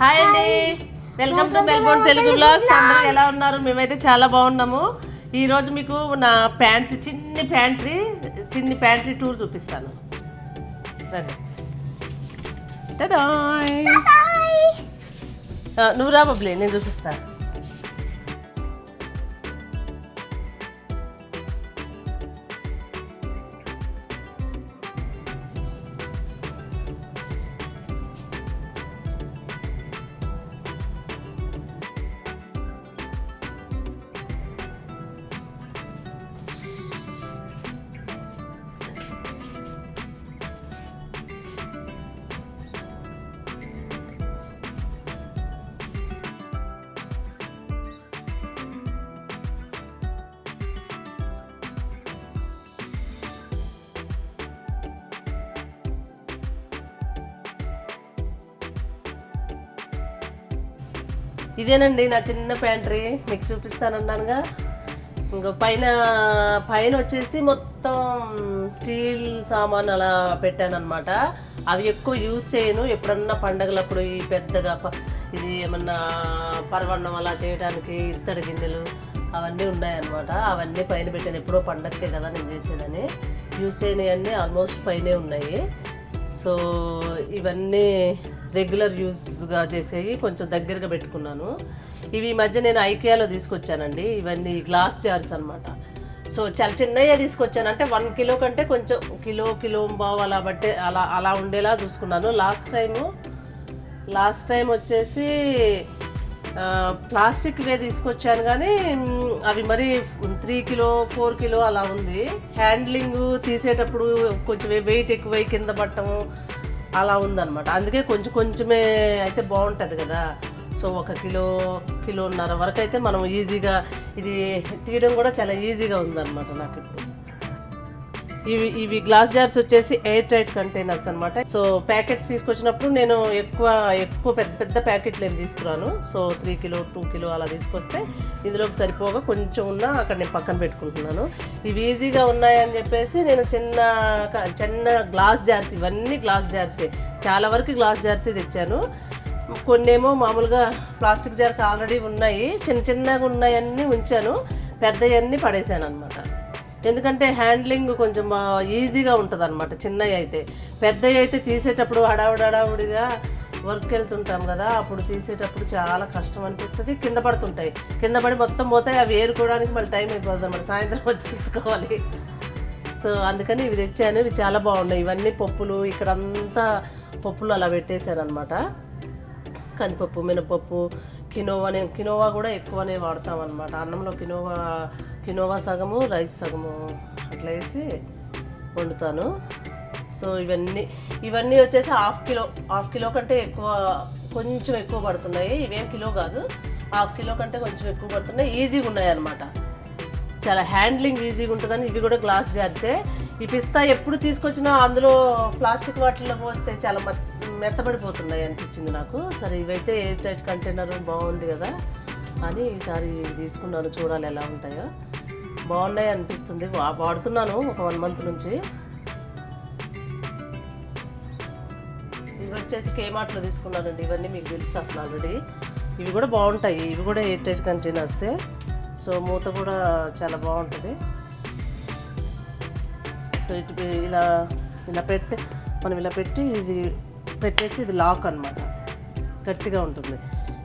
Hi అండి welcome to Melbourne Telugu blogs అందరూ ఎలా ఉన్నారు? మేమైతే చాలా బాగున్నాము. ఈ రోజు మీకు నా ప్యాంట్ చిన్ని ప్యాంట్రీ చిన్ని ప్యాంట్రీ టూర్ చూపిస్తాను. రండి. నువ్వు రా బబ్లీ నేను చూపిస్తా. ఇదేనండి నా చిన్న ప్యాంట్రీ. మీకు చూపిస్తానన్నానుగా. ఇంకా పైన పైన వచ్చేసి మొత్తం స్టీల్ సామాన్ అలా పెట్టానమాట అవి ఎక్కువ యూజ్ చేయను. ఎప్పుడన్నా పండగలప్పుడు ఈ పెద్దగా ఇది ఏమన్నా పరవన్నం అలా చేయడానికి ఇత్తడి గిన్నెలు అవన్నీ ఉన్నాయన్నమాట. అవన్నీ పైన పెట్టాను. ఎప్పుడో పండగకే కదా నేను చేసేదని. యూజ్ చేయనివన్నీ ఆల్మోస్ట్ పైనే ఉన్నాయి. సో ఇవన్నీ రెగ్యులర్ యూజ్గా చేసేవి కొంచెం దగ్గరగా పెట్టుకున్నాను. ఇవి మధ్య నేను ఐకియాలో తీసుకొచ్చానండి. ఇవన్నీ గ్లాస్ జార్స్ అన్నమాట. సో చాలా చిన్నయ్యే తీసుకొచ్చాను. అంటే వన్ కిలో కంటే కొంచెం కిలో కిలో బావు అలా బట్టే అలా అలా ఉండేలా చూసుకున్నాను. లాస్ట్ టైము లాస్ట్ టైం వచ్చేసి ప్లాస్టిక్వే తీసుకొచ్చాను కానీ అవి మరి త్రీ కిలో ఫోర్ కిలో అలా ఉంది. హ్యాండ్లింగ్ తీసేటప్పుడు కొంచెం వెయిట్ ఎక్కువై కింద పట్టము అలా ఉందన్నమాట. అందుకే కొంచెం కొంచెమే అయితే బాగుంటుంది కదా. సో ఒక కిలో కిలోన్నర వరకు అయితే మనం ఈజీగా ఇది తీయడం కూడా చాలా ఈజీగా ఉందన్నమాట నాకు ఇప్పుడు ఇవి ఇవి గ్లాస్ జార్స్ వచ్చేసి ఎయిర్ టైట్ కంటైనర్స్ అనమాట సో ప్యాకెట్స్ తీసుకొచ్చినప్పుడు నేను ఎక్కువ ఎక్కువ పెద్ద పెద్ద ప్యాకెట్లు ఏం తీసుకురాను. So three kilo two kilo అలా తీసుకొస్తే ఇందులోకి సరిపోగా కొంచెం ఉన్న అక్కడ నేను పక్కన పెట్టుకుంటున్నాను. ఇవి ఈజీగా ఉన్నాయని చెప్పేసి నేను చిన్న చిన్న గ్లాస్ జార్స్ ఇవన్నీ గ్లాస్ జార్సే. చాలా వరకు గ్లాస్ జార్సే తెచ్చాను. కొన్నేమో మామూలుగా ప్లాస్టిక్ జార్స్ ఆల్రెడీ ఉన్నాయి. చిన్న చిన్నగా ఉన్నాయన్నీ ఉంచాను. పెద్దవన్నీ పడేసాను అనమాట ఎందుకంటే హ్యాండ్లింగ్ కొంచెం ఈజీగా ఉంటుంది అనమాట చిన్నవి అయితే. పెద్దవి అయితే తీసేటప్పుడు హడావుడి హడావుడిగా వర్క్ వెళ్తుంటాం కదా అప్పుడు తీసేటప్పుడు చాలా కష్టం అనిపిస్తుంది. కింద పడుతుంటాయి. కింద పడి మొత్తం పోతాయి అవి ఏరుకోవడానికి మళ్ళీ టైం అయిపోతుంది అనమాట సాయంత్రం వచ్చి తీసుకోవాలి. సో అందుకని ఇవి తెచ్చాను. ఇవి చాలా బాగున్నాయి. ఇవన్నీ పప్పులు ఇక్కడంతా పప్పులు అలా పెట్టేశారనమాట కందిపప్పు మినపప్పు కినోవా నేను కినోవా కూడా ఎక్కువనే వాడతాం అనమాట అన్నంలో కినోవా కినోవా సగము రైస్ సగము అట్లా వేసి వండుతాను. సో ఇవన్నీ ఇవన్నీ వచ్చేసి హాఫ్ కిలో హాఫ్ కిలో కంటే ఎక్కువ కొంచెం ఎక్కువ పడుతున్నాయి. ఇవేం కిలో కాదు. హాఫ్ కిలో కంటే కొంచెం ఎక్కువ పడుతున్నాయి. ఈజీగా ఉన్నాయి అనమాట చాలా హ్యాండ్లింగ్ ఈజీగా ఉంటుందని ఇవి కూడా గ్లాస్ జార్సే. ఈ పిస్తా ఎప్పుడు తీసుకొచ్చినా అందులో ప్లాస్టిక్ వాటిల్లో పోస్తే చాలా మెత్తబడిపోతున్నాయి అనిపించింది నాకు. సరే ఇవైతే ఎయిర్ టైట్ కంటైనర్ బాగుంది కదా అని ఈసారి తీసుకున్నాను. చూడాలి ఎలా ఉంటాయో. బాగున్నాయి అనిపిస్తుంది. వాడుతున్నాను ఒక వన్ మంత్ నుంచి. ఇవి వచ్చేసి కేమార్ట్లో తీసుకున్నానండి. ఇవన్నీ మీకు తెలుసు అసలు ఆల్రెడీ ఇవి కూడా బాగుంటాయి. ఇవి కూడా ఎయిర్ టైట్ కంటైనర్సే. సో మూత కూడా చాలా బాగుంటుంది. సో ఇటు ఇలా ఇలా పెడితే మనం ఇలా పెట్టి ఇది పెట్టేస్తే ఇది లాక్ అన్నమాట. గట్టిగా ఉంటుంది.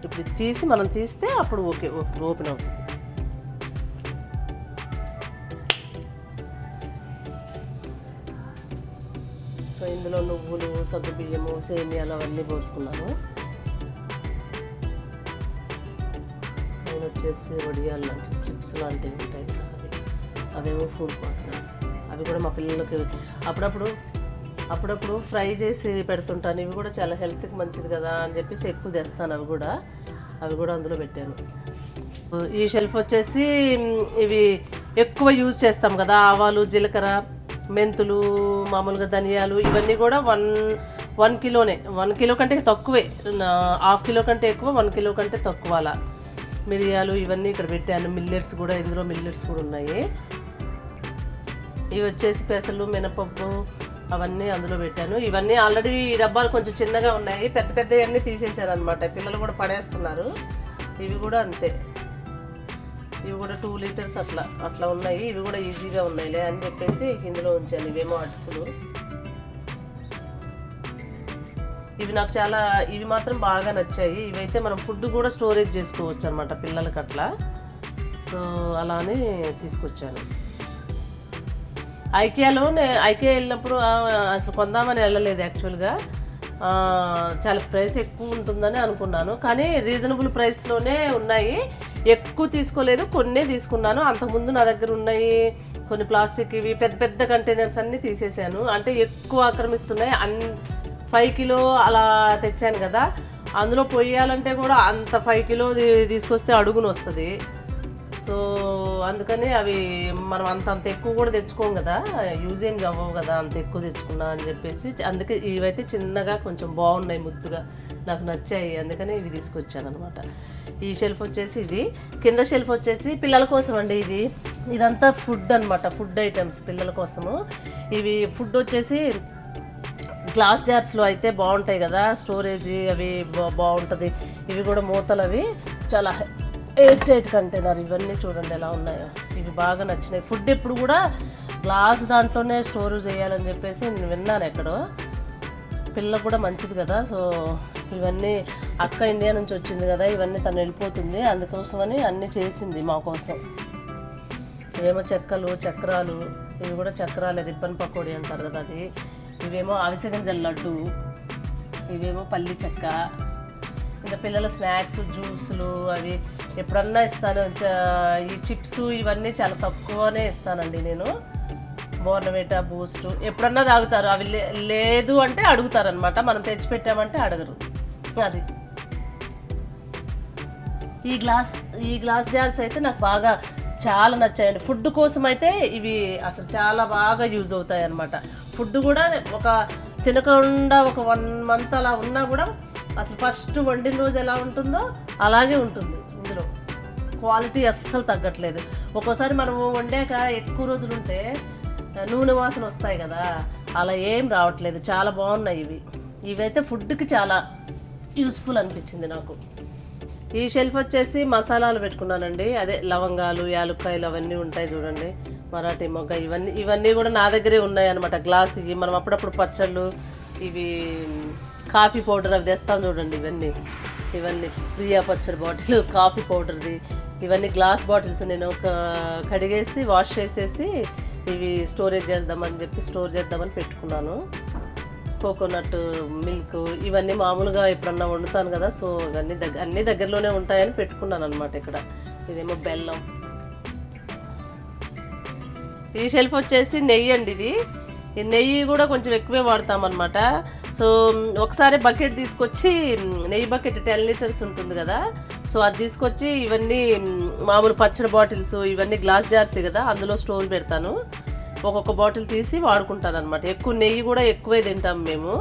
ఇప్పుడు తీసి మనం తీస్తే అప్పుడు ఓకే ఓపెన్ అవుతుంది. సో ఇందులో నువ్వులు సగ్గు బియ్యము సేమియాలు అవన్నీ పోసుకున్నాను. నేను వచ్చేసి వడియాలు లాంటివి చిప్స్ లాంటివి ఉంటాయి అవేమో ఫుడ్ పాటలు అవి కూడా మా పిల్లలకి అప్పుడప్పుడు అప్పుడప్పుడు ఫ్రై చేసి పెడుతుంటాను. ఇవి కూడా చాలా హెల్త్కి మంచిది కదా అని చెప్పేసి ఎక్కువ తెస్తాను అవి కూడా. అవి కూడా అందులో పెట్టాను. ఈ షెల్ఫ్ వచ్చేసి ఇవి ఎక్కువ యూజ్ చేస్తాం కదా. ఆవాలు జీలకర్ర మెంతులు మామూలుగా ధనియాలు ఇవన్నీ కూడా వన్ వన్ కిలోనే. వన్ కిలో కంటే తక్కువే. నా- హాఫ్ కిలో కంటే ఎక్కువ వన్ కిలో కంటే తక్కువ అలా. మిరియాలు ఇవన్నీ ఇక్కడ పెట్టాను. మిల్లెట్స్ కూడా ఇందులో మిల్లెట్స్ కూడా ఉన్నాయి. ఇవి వచ్చేసి పెసలు మినపప్పు అవన్నీ అందులో పెట్టాను. ఇవన్నీ ఆల్రెడీ ఈ డబ్బాలు కొంచెం చిన్నగా ఉన్నాయి. పెద్ద పెద్దవన్నీ తీసేసారు అనమాట పిల్లలు కూడా పడేస్తున్నారు. ఇవి కూడా అంతే. ఇవి కూడా టూ లీటర్స్ అట్లా అట్లా ఉన్నాయి. ఇవి కూడా ఈజీగా ఉన్నాయిలే అని చెప్పేసి ఇందులో ఉంచాను. ఇవేమో అటుకులు. ఇవి నాకు చాలా ఇవి మాత్రం బాగా నచ్చాయి. ఇవైతే మనం ఫుడ్ కూడా స్టోరేజ్ చేసుకోవచ్చు అనమాట పిల్లలకి అట్లా సో అలా అని తీసుకొచ్చాను. ఐకియాలో నే ఐకియా వెళ్ళినప్పుడు అసలు కొందామని వెళ్ళలేదు యాక్చువల్గా చాలా ప్రైస్ ఎక్కువ ఉంటుందని అనుకున్నాను. కానీ రీజనబుల్ ప్రైస్లోనే ఉన్నాయి. ఎక్కువ తీసుకోలేదు కొన్నే తీసుకున్నాను. అంతకుముందు నా దగ్గర ఉన్నాయి కొన్ని ప్లాస్టిక్ ఇవి పెద్ద పెద్ద కంటైనర్స్ అన్నీ తీసేసాను. అంటే ఎక్కువ ఆక్రమిస్తున్నాయి. అన్ ఫైవ్ కిలో అలా తెచ్చాను కదా. అందులో పొయ్యాలంటే కూడా అంత ఫైవ్ కిలో తీసుకొస్తే అడుగును వస్తుంది సో అందుకని అవి మనం అంత అంత ఎక్కువ కూడా తెచ్చుకోం కదా యూజ్ ఏం అవ్వవు కదా అంత ఎక్కువ తెచ్చుకున్నా అని చెప్పేసి అందుకే ఇవైతే చిన్నగా కొంచెం బాగున్నాయి ముద్దుగా నాకు నచ్చాయి. అందుకని ఇవి తీసుకొచ్చాను అనమాట ఈ షెల్ఫ్ వచ్చేసి ఇది. కింద షెల్ఫ్ వచ్చేసి పిల్లల కోసం అండి ఇది. ఇదంతా ఫుడ్ అన్నమాట ఫుడ్ ఐటమ్స్ పిల్లల కోసము. ఇవి ఫుడ్ వచ్చేసి గ్లాస్ జార్స్లో అయితే బాగుంటాయి కదా స్టోరేజ్ అవి బా బాగుంటుంది. ఇవి కూడా మూతలు అవి చాలా ఎయిర్ ఎయిట్ కంటైనర్ ఇవన్నీ చూడండి ఎలా ఉన్నాయో. ఇవి బాగా నచ్చినాయి. ఫుడ్ ఎప్పుడు కూడా గ్లాస్ దాంట్లోనే స్టోరేజ్ చేయాలని చెప్పేసి నేను విన్నాను ఎక్కడో. పిల్ల కూడా మంచిది కదా సో ఇవన్నీ అక్క ఇండియా నుంచి వచ్చింది కదా ఇవన్నీ తను వెళ్ళిపోతుంది. అందుకోసమని అన్నీ చేసింది మా కోసం. ఇవేమో చెక్కలు చక్రాలు ఇవి కూడా చక్రాలే రిబ్బన్ పకోడీ అంటారు కదా అది. ఇవేమో అవిసె గింజల లడ్డు ఇవేమో పల్లి చెక్క ఇంకా పిల్లల స్నాక్స్ జ్యూసులు అవి ఎప్పుడన్నా ఇస్తాను. ఈ చిప్స్ ఇవన్నీ చాలా తక్కువనే ఇస్తానండి నేను. బోర్నవేటా బూస్ట్ ఎప్పుడన్నా తాగుతారు. అవి లే- లేదు అంటే అడుగుతారనమాట మనం తెచ్చిపెట్టామంటే అడగరు. అది. ఈ గ్లాస్ ఈ గ్లాస్ జార్స్ అయితే నాకు బాగా చాలా నచ్చాయండి. ఫుడ్ కోసం అయితే ఇవి అసలు చాలా బాగా యూజ్ అవుతాయి అనమాట ఫుడ్ కూడా ఒక తినకుండా ఒక వన్ మంత్ అలా ఉన్నా కూడా అసలు ఫస్ట్ వండిన రోజు ఎలా ఉంటుందో అలాగే ఉంటుంది ఇందులో. క్వాలిటీ అస్సలు తగ్గట్లేదు. ఒక్కోసారి మనం వండాక ఎక్కువ రోజులు ఉంటే నూనె వాసన వస్తాయి కదా అలా ఏం రావట్లేదు. చాలా బాగున్నాయి ఇవి. ఇవైతే ఫుడ్కి చాలా యూస్ఫుల్ అనిపించింది నాకు. ఈ షెల్ఫ్ వచ్చేసి మసాలాలు పెట్టుకున్నానండి. అదే లవంగాలు యాలుక్కాయలు అవన్నీ ఉంటాయి చూడండి. మరాఠీ మొగ్గ ఇవన్నీ ఇవన్నీ కూడా నా దగ్గరే ఉన్నాయి అనమాట గ్లాస్ ఇవి మనం అప్పుడప్పుడు పచ్చళ్ళు ఇవి కాఫీ పౌడర్ అవి తెస్తాం చూడండి ఇవన్నీ. ఇవన్నీ ప్రియా పచ్చడి బాటిల్ కాఫీ పౌడర్ది. ఇవన్నీ గ్లాస్ బాటిల్స్ నేను ఒక కడిగేసి వాష్ చేసేసి ఇవి స్టోరేజ్ చేద్దామని చెప్పి స్టోర్ చేద్దామని పెట్టుకున్నాను. కోకోనట్ మిల్క్ ఇవన్నీ మామూలుగా ఎప్పుడన్నా వండుతాను కదా సో ఇవన్నీ దగ్గర అన్ని దగ్గరలోనే ఉంటాయని పెట్టుకున్నాను అనమాట ఇక్కడ. ఇదేమో బెల్లం. ఈ షెల్ఫ్ వచ్చేసి నెయ్యి అండి ఇది. ఈ నెయ్యి కూడా కొంచెం ఎక్కువే వాడతామన్నమాట. సో ఒకసారి బకెట్ తీసుకొచ్చి నెయ్యి బకెట్ టెన్ లీటర్స్ ఉంటుంది కదా. సో అది తీసుకొచ్చి ఇవన్నీ మామూలు పచ్చడి బాటిల్స్ ఇవన్నీ గ్లాస్ జార్స్ కదా అందులో స్టోర్ పెడతాను. ఒక్కొక్క బాటిల్ తీసి వాడుకుంటాను అనమాట ఎక్కువ నెయ్యి కూడా ఎక్కువే తింటాం మేము.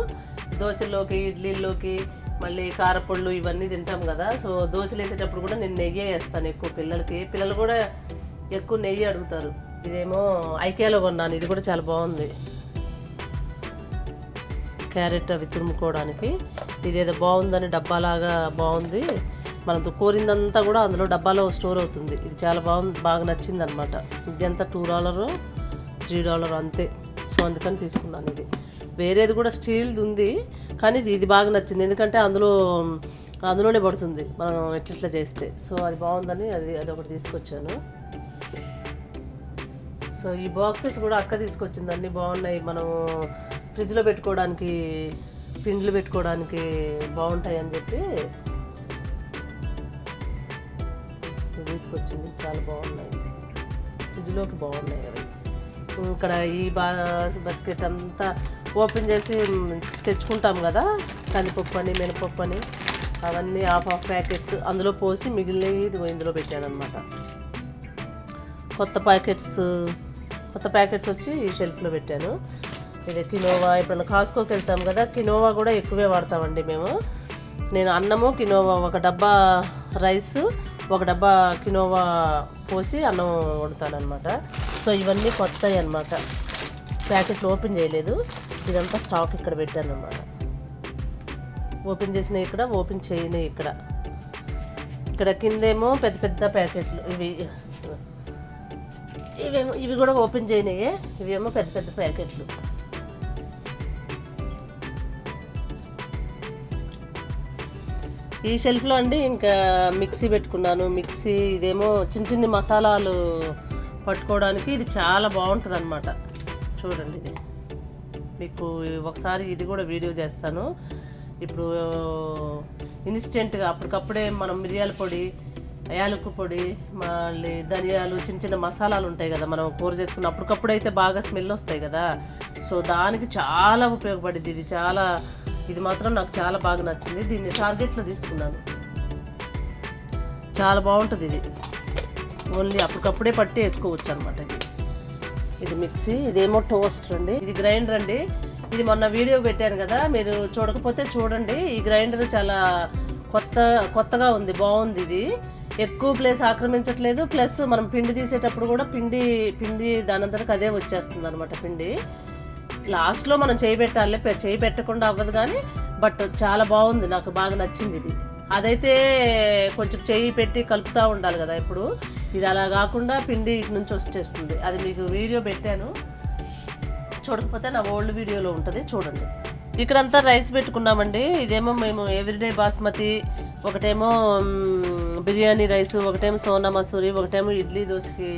దోశల్లోకి ఇడ్లీల్లోకి మళ్ళీ కారపళ్ళు ఇవన్నీ తింటాం కదా. సో దోశలు వేసేటప్పుడు కూడా నేను నెయ్యి వేస్తాను ఎక్కువ పిల్లలకి. పిల్లలు కూడా ఎక్కువ నెయ్యి అడుగుతారు. ఇదేమో ఐకేలో కొన్నాను. ఇది కూడా చాలా బాగుంది. క్యారెట్ అవి తురుముకోవడానికి. ఇదేదో బాగుందని డబ్బాలాగా బాగుంది. మనం కోరిందంతా కూడా అందులో డబ్బాలో స్టోర్ అవుతుంది. ఇది చాలా బాగుంది బాగా నచ్చింది అనమాట ఇది అంతా టూ డాలరు త్రీ డాలర్ అంతే. సో అందుకని తీసుకున్నాను ఇది. వేరేది కూడా స్టీల్ది ఉంది కానీ ఇది ఇది బాగా నచ్చింది. ఎందుకంటే అందులో అందులోనే పడుతుంది మనం ఎట్లా చేస్తే. సో అది బాగుందని అది అది ఒకటి తీసుకొచ్చాను. సో ఈ బాక్సెస్ కూడా అక్క తీసుకొచ్చింది అన్ని బాగున్నాయి. మనం ఫ్రిడ్జ్లో పెట్టుకోవడానికి పిండ్లు పెట్టుకోవడానికి బాగుంటాయి అని చెప్పి తీసుకొచ్చింది. చాలా బాగున్నాయి. ఫ్రిడ్జ్లోకి బాగున్నాయి అవి. ఇక్కడ ఈ బా బస్కెట్ అంతా ఓపెన్ చేసి తెచ్చుకుంటాం కదా. కందిపప్పు అని మినపప్పు అని. అవన్నీ హాఫ్ హాఫ్ ప్యాకెట్స్ అందులో పోసి మిగిలినవి ఇందులో పెట్టాను అనమాట కొత్త ప్యాకెట్స్ కొత్త ప్యాకెట్స్ వచ్చి షెల్ఫ్లో పెట్టాను. ఇది కినోవా ఎప్పుడన్నా కాస్కోకి వెళ్తాం కదా కినోవా కూడా ఎక్కువే వాడతామండి మేము. నేను అన్నము కినోవా ఒక డబ్బా రైస్ ఒక డబ్బా కినోవా పోసి అన్నం వండుతానమాట సో ఇవన్నీ కొత్తవి అనమాట ప్యాకెట్లు ఓపెన్ చేయలేదు. ఇదంతా స్టాక్ ఇక్కడ పెట్టాను అనమాట ఓపెన్ చేసిన ఇక్కడ ఓపెన్ చేయని ఇక్కడ. ఇక్కడ కిందేమో పెద్ద పెద్ద ప్యాకెట్లు ఇవి ఇవేమో ఇవి కూడా ఓపెన్ చేయనియే. ఇవేమో పెద్ద పెద్ద ప్యాకెట్లు. ఈ షెల్ఫ్లో అండి ఇంకా మిక్సీ పెట్టుకున్నాను. మిక్సీ ఇదేమో చిన్న చిన్న మసాలాలు పట్టుకోవడానికి ఇది చాలా బాగుంటుంది అనమాట చూడండి ఇది. మీకు ఒకసారి ఇది కూడా వీడియో చేస్తాను. ఇప్పుడు ఇన్స్టెంట్గా అప్పటికప్పుడే మనం మిరియాల పొడి యాలక్కు పొడి మళ్ళీ ధనియాలు చిన్న చిన్న మసాలాలు ఉంటాయి కదా మనం కూర చేసుకున్న అప్పటికప్పుడు అయితే బాగా స్మెల్ వస్తాయి కదా. సో దానికి చాలా ఉపయోగపడింది ఇది. చాలా ఇది మాత్రం నాకు చాలా బాగా నచ్చింది. దీన్ని టార్గెట్లో తీసుకున్నాను. చాలా బాగుంటుంది ఇది. ఓన్లీ అప్పటికప్పుడే పట్టి వేసుకోవచ్చు అనమాట ఇది. ఇది మిక్సీ ఇదేమో టోస్టర్ అండి ఇది గ్రైండర్ అండి. ఇది మొన్న వీడియో పెట్టాను కదా మీరు చూడకపోతే చూడండి. ఈ గ్రైండర్ చాలా కొత్త కొత్తగా ఉంది బాగుంది ఇది. ఎక్కువ ప్లేస్ ఆక్రమించట్లేదు. ప్లస్ మనం పిండి తీసేటప్పుడు కూడా పిండి పిండి దానంతరకు అదే వచ్చేస్తుంది అనమాట పిండి. లాస్ట్లో మనం చేయి పెట్టాలి చేయి పెట్టకుండా అవ్వదు కానీ బట్ చాలా బాగుంది. నాకు బాగా నచ్చింది ఇది. అదైతే కొంచెం చేయి పెట్టి కలుపుతూ ఉండాలి కదా ఇప్పుడు ఇది అలా కాకుండా పిండి ఇటు నుంచి వచ్చేస్తుంది. అది మీకు వీడియో పెట్టాను. చూడకపోతే నా ఓల్డ్ వీడియోలో ఉంటుంది. చూడండి. ఇక్కడంతా రైస్ పెట్టుకున్నామండి. ఇదేమో మేము ఎవ్రీడే బాస్మతి ఒకటేమో బిర్యానీ రైస్ ఒకటేమో సోనా మసూరి ఒకటేమో ఇడ్లీ దోశకి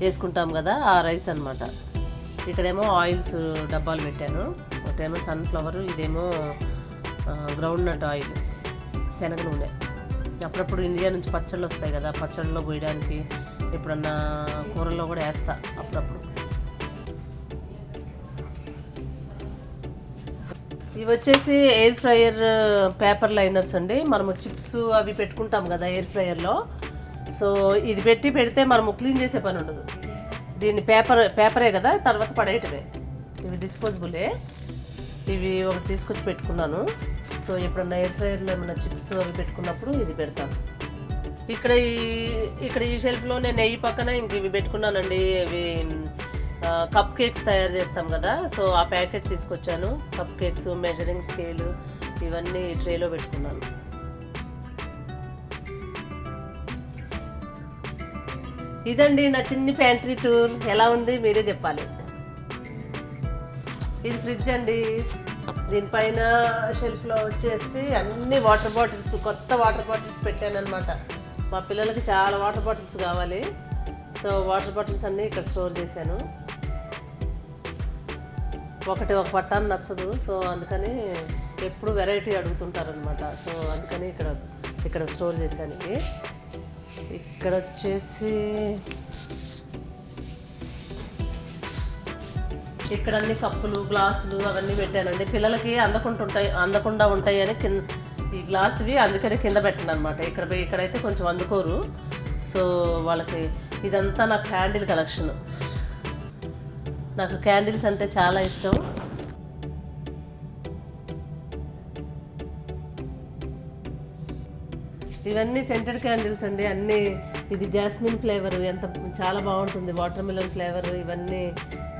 వేసుకుంటాం కదా ఆ రైస్ అన్నమాట. ఇక్కడేమో ఆయిల్స్ డబ్బాలు పెట్టాను. ఒకటేమో సన్ఫ్లవర్ ఇదేమో గ్రౌండ్ నట్ ఆయిల్ శనగ నూనె. అప్పుడప్పుడు ఇండియా నుంచి పచ్చళ్ళు వస్తాయి కదా పచ్చళ్ళలో పోయడానికి ఎప్పుడన్నా కూరల్లో కూడా వేస్తా అప్పుడప్పుడు. ఇవి వచ్చేసి ఎయిర్ ఫ్రైయర్ పేపర్ లైనర్స్ అండి. మనము చిప్స్ అవి పెట్టుకుంటాం కదా ఎయిర్ ఫ్రైయర్లో సో ఇది పెట్టి పెడితే మనము క్లీన్ చేసే పని ఉండదు. దీన్ని పేపర్ పేపరే కదా తర్వాత పడేయటమే. ఇవి డిస్పోజబులే ఇవి ఒకటి తీసుకొచ్చి పెట్టుకున్నాను. సో ఎప్పుడన్నా ఎయిర్ ఫ్రైయర్లో ఏమైనా చిప్స్ అవి పెట్టుకున్నప్పుడు ఇది పెడతాను. ఇక్కడ ఈ ఇక్కడ ఈ షెల్ఫ్లో నేను నెయ్యి పక్కన ఇంక ఇవి పెట్టుకున్నానండి. ఇవి కప్ కేక్స్ తయారు చేస్తాం కదా సో ఆ ప్యాకెట్ తీసుకొచ్చాను. కప్ కేక్స్ మెజరింగ్ స్కేలు ఇవన్నీ ట్రేలో పెట్టుకున్నాను. ఇదండి నా చిన్ని ప్యాంట్రీ టూర్ ఎలా ఉంది మీరే చెప్పాలి. ఇది ఫ్రిడ్జ్ అండి. దీనిపైన షెల్ఫ్లో వచ్చేసి అన్ని వాటర్ బాటిల్స్ కొత్త వాటర్ బాటిల్స్ పెట్టాను అనమాట మా పిల్లలకి చాలా వాటర్ బాటిల్స్ కావాలి. సో వాటర్ బాటిల్స్ అన్నీ ఇక్కడ స్టోర్ చేశాను. ఒకటి ఒక పట్టాన్ని నచ్చదు. సో అందుకని ఎప్పుడు వెరైటీ అడుగుతుంటారనమాట సో అందుకని ఇక్కడ ఇక్కడ స్టోర్ చేశాను ఇవి. ఇక్కడ వచ్చేసి ఇక్కడ అన్ని కప్పులు గ్లాసులు అవన్నీ పెట్టానండి. పిల్లలకి అందకుంటుంటాయి అందకుండా ఉంటాయి అని కింద ఈ గ్లాసువి అందుకనే కింద పెట్టాను అనమాట ఇక్కడ పోయి- ఇక్కడైతే కొంచెం అందుకోరు. సో వాళ్ళకి ఇదంతా నా క్యాండిల్ కలెక్షన్. నాకు క్యాండిల్స్ అంటే చాలా ఇష్టం. ఇవన్నీ సెంటెడ్ క్యాండిల్స్ అండి. అన్నీ ఇది జాస్మిన్ ఫ్లేవర్ ఎంత చాలా బాగుంటుంది. వాటర్ మిలన్ ఫ్లేవర్ ఇవన్నీ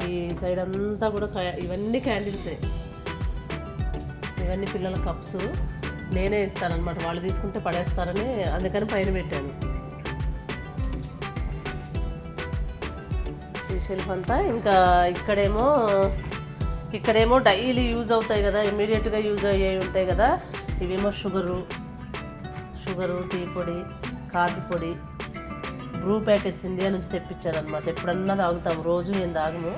ఈ సైడ్ అంతా కూడా ఇవన్నీ క్యాండిల్సే. ఇవన్నీ పిల్లల కప్స్. నేనే ఇస్తానన్నమాట. వాళ్ళు తీసుకుంటే పడేస్తారని అందుకని పైన పెట్టాను. షెల్ఫ్ అంతా. ఇంకా ఇక్కడేమో ఇక్కడేమో డైలీ యూజ్ అవుతాయి కదా ఇమీడియట్గా యూజ్ అయ్యేవి ఉంటాయి కదా. ఇవేమో షుగరు షుగరు టీ పొడి కాఫీ పొడి. బ్రూ ప్యాకెట్స్ ఇండియా నుంచి తెప్పించారనమాట ఎప్పుడన్నా తాగుతాం రోజు నేను తాగను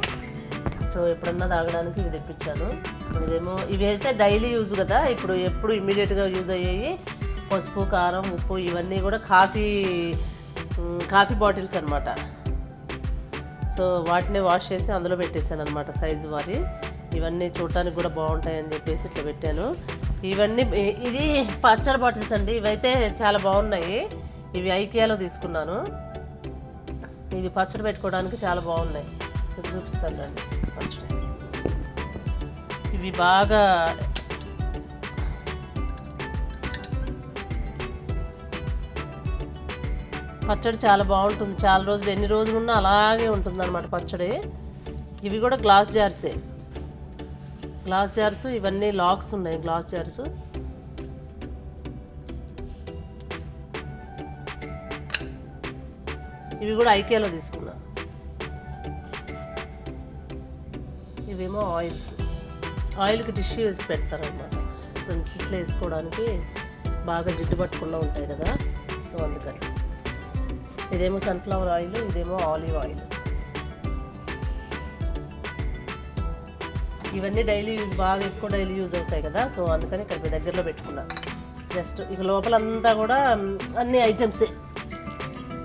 సో ఎప్పుడన్నా తాగడానికి ఇవి తెప్పించాను. ఇవేమో ఇవి అయితే డైలీ యూజ్ కదా. ఇప్పుడు ఎప్పుడు ఇమీడియట్గా యూజ్ అయ్యాయి. పసుపు కారం ఉప్పు ఇవన్నీ కూడా కాఫీ కాఫీ బాటిల్స్ అనమాట సో వాటిని వాష్ చేసి అందులో పెట్టేశాను అనమాట సైజు వారి. ఇవన్నీ చూడటానికి కూడా బాగుంటాయని చెప్పేసి ఇట్లా పెట్టాను. ఇవన్నీ ఇది పచ్చడి బాటిల్స్ అండి. ఇవైతే చాలా బాగున్నాయి. ఇవి ఐకియాలో తీసుకున్నాను. ఇవి పచ్చడి పెట్టుకోవడానికి చాలా బాగున్నాయి. చూపిస్తాను రండి. పచ్చడి. ఇవి బాగా పచ్చడి చాలా బాగుంటుంది. చాలా రోజులు ఎన్ని రోజులు ఉన్నా అలాగే ఉంటుంది అనమాట పచ్చడి. ఇవి కూడా గ్లాస్ జార్సే. గ్లాస్ జార్స్ ఇవన్నీ లాక్స్ ఉన్నాయి గ్లాస్ జార్స్. ఇవి కూడా ఐకేలో తీసుకున్నా. ఇవేమో ఆయిల్స్. ఆయిల్కి టిష్యూ వేసి పెడతారనమాట ఇట్లా వేసుకోవడానికి బాగా జిడ్డు పట్టకుండా ఉంటాయి కదా. సో అందుకని ఇదేమో సన్ఫ్లవర్ ఆయిల్ ఇదేమో ఆలివ్ ఆయిల్ ఇవన్నీ డైలీ యూజ్ బాగా ఎక్కువ డైలీ యూజ్ అవుతాయి కదా సో అందుకని ఇక్కడ మీ దగ్గరలో పెట్టుకున్నాను జస్ట్ ఇక లోపలంతా కూడా అన్ని ఐటమ్సే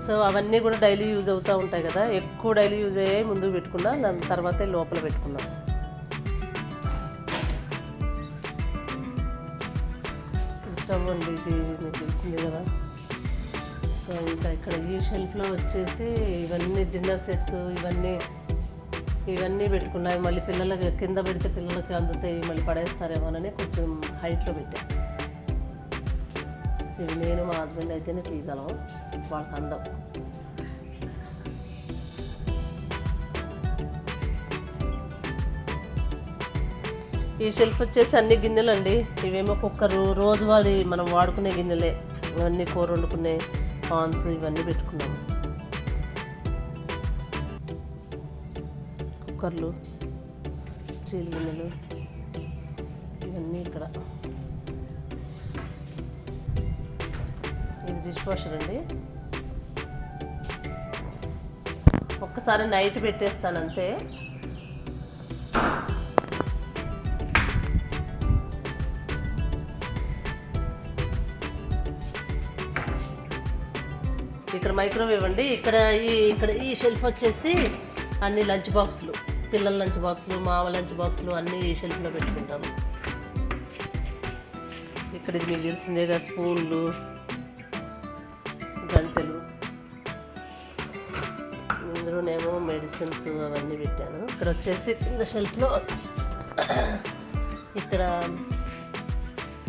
సో అవన్నీ కూడా డైలీ యూజ్ అవుతూ ఉంటాయి కదా ఎక్కువ డైలీ యూజ్ అయ్యాయి ముందుకు పెట్టుకున్నా దాని తర్వాతే లోపల పెట్టుకున్నాను స్టవ్ అండి ఇది మీకు తెలిసింది కదా. సో ఇంకా ఇక్కడ ఈ షెల్ఫ్లో వచ్చేసి ఇవన్నీ డిన్నర్ సెట్స్ ఇవన్నీ ఇవన్నీ పెట్టుకున్నాయి. మళ్ళీ పిల్లలకి కింద పెడితే పిల్లలకి అందుతాయి మళ్ళీ పడేస్తారేమోనని కొంచెం హైట్లో పెట్టాను ఇవి నేను మా హస్బెండ్ అయితేనే తీయగలం వాళ్ళకి అందం. ఈ షెల్ఫ్ వచ్చేసి అన్ని గిన్నెలు అండి ఇవేమో కుక్కరు రోజువారీ మనం వాడుకునే గిన్నెలే. ఇవన్నీ కూర వండుకునే పాన్స్ ఇవన్నీ పెట్టుకున్నాము కుక్కర్లు స్టీల్ గిన్నెలు ఇవన్నీ ఇక్కడ. ఇది డిష్ వాషర్ అండి. ఒక్కసారి నైట్ పెట్టేస్తాను అంతే. ఇక్కడ మైక్రోవేవ్ అండి. ఇక్కడ ఈ ఇక్కడ ఈ షెల్ఫ్ వచ్చేసి అన్ని లంచ్ బాక్సులు పిల్లల లంచ్ బాక్సులు మామ లంచ్ బాక్సులు అన్నీ ఈ షెల్ఫ్లో పెట్టుకుంటాము ఇక్కడ ఇది మీకు తెలిసిందేగా స్పూన్లు గంటెలు. ఇందులోనేమో మెడిసిన్స్ అవన్నీ పెట్టాను. ఇక్కడ వచ్చేసి కింద షెల్ఫ్లో ఇక్కడ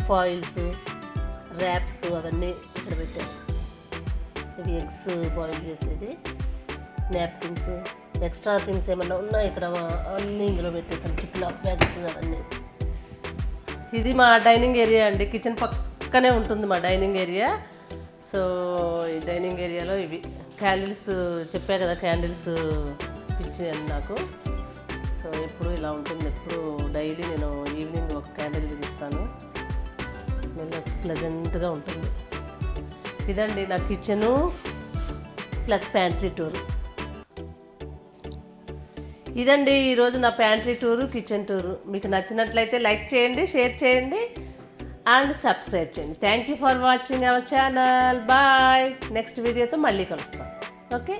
ఫాయిల్స్ ర్యాప్స్ అవన్నీ ఇక్కడ పెట్టాను. ఇవి ఎగ్స్ బాయిల్ చేసేది నాప్కిన్స్ ఎక్స్ట్రా థింగ్స్ ఏమన్నా ఉన్నా ఇక్కడ అన్నీ ఇందులో పెట్టేసాను టిఫిన్ బ్యాగ్స్ అవన్నీ. ఇది మా డైనింగ్ ఏరియా అండి కిచెన్ పక్కనే ఉంటుంది మా డైనింగ్ ఏరియా సో ఈ డైనింగ్ ఏరియాలో ఇవి. క్యాండిల్స్ చెప్పా కదా క్యాండిల్స్ పిచ్చాను నాకు. సో ఎప్పుడు ఇలా ఉంటుంది ఎప్పుడు డైలీ నేను ఈవినింగ్ ఒక క్యాండిల్ వెలిగిస్తాను స్మెల్ వస్తే ప్లెజెంట్గా ఉంటుంది. ఇదండి నా కిచెను ప్లస్ ప్యాంట్రీ టూర్. ఇదండి ఈరోజు నా ప్యాంట్రీ టూరు కిచెన్ టూరు. మీకు నచ్చినట్లయితే లైక్ చేయండి షేర్ చేయండి అండ్ సబ్స్క్రైబ్ చేయండి. Thank you for watching our channel bye next వీడియోతో మళ్ళీ కలుస్తాం. ఓకే